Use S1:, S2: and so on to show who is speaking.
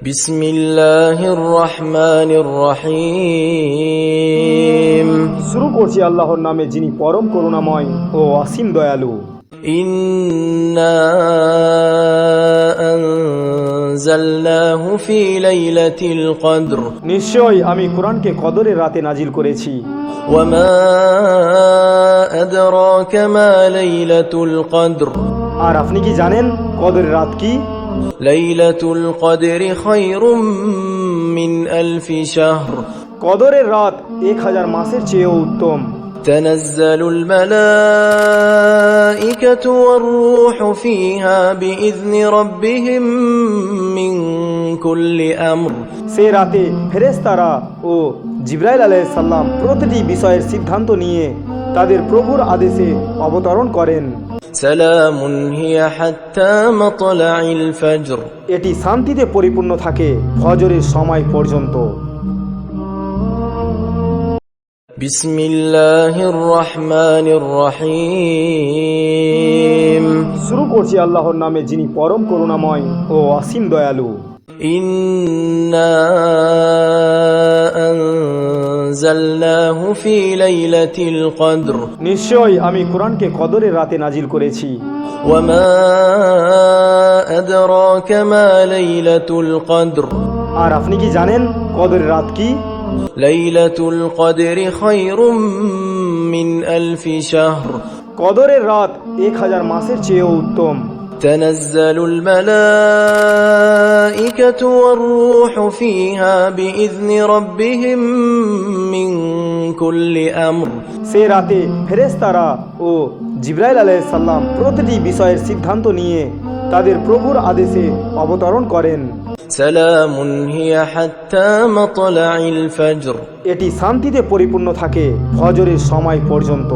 S1: بسم الله الرحمن الرحيم
S2: শুরু করছি আল্লাহর নামে যিনি পরম করুণাময় ও অসীম দয়ালু
S1: إنا أنزلناه في ليلة القدر
S2: নিশ্চয় আমি কোরআনকে কদরের রাতে নাজিল করেছি
S1: وما أدراك ما ليلة القدر
S2: আর আপনি কি জানেন কদরের রাত কি
S1: ليلة القدر خير من ألف شهر
S2: কদরের রাত এক হাজার মাসের চেয়েও উত্তম
S1: تنزل الملائكة والروح فيها بإذن ربهم من كل أمر
S2: সে রাতে ফেরেশতারা ও জিব্রাইল আলাইসাল্লাম প্রতিটি বিষয়ের সিদ্ধান্ত নিয়ে তাদের প্রভুর আদেশে অবতরণ করেন
S1: سلام هي حتى مطلع الفجر
S2: এটি শান্তিতে পরিপূর্ণ থাকে ফজরের সময় পর্যন্ত
S1: بسم الله الرحمن الرحيم
S2: শুরু করছি আল্লাহর নামে যিনি পরম করুণাময় ও অসীম দয়ালু
S1: إنا
S2: নিশ্চয় আমি কোরআনকে কদরের রাতে নাজিল করেছি। আর আপনি কি জানেন কদরের রাত কি?
S1: লাইলাতুল কদরি খায়রুম মিন আলফি শাহর।
S2: কদরের রাত এক হাজার মাসের চেয়ে উত্তম।
S1: تنزل الملائكة والروح فيها بإذن ربهم من كل أمر
S2: সে রাতে ফেরেশতারা ও জিব্রাইল আলাইসাল্লাম প্রতিটি বিষয়ের সিদ্ধান্ত নিয়ে তাদের প্রভুর আদেশে অবতরণ করেন
S1: سلام هي حتى مطلع الفجر
S2: এটি শান্তিতে পরিপূর্ণ থাকে ফজরের সময় পর্যন্ত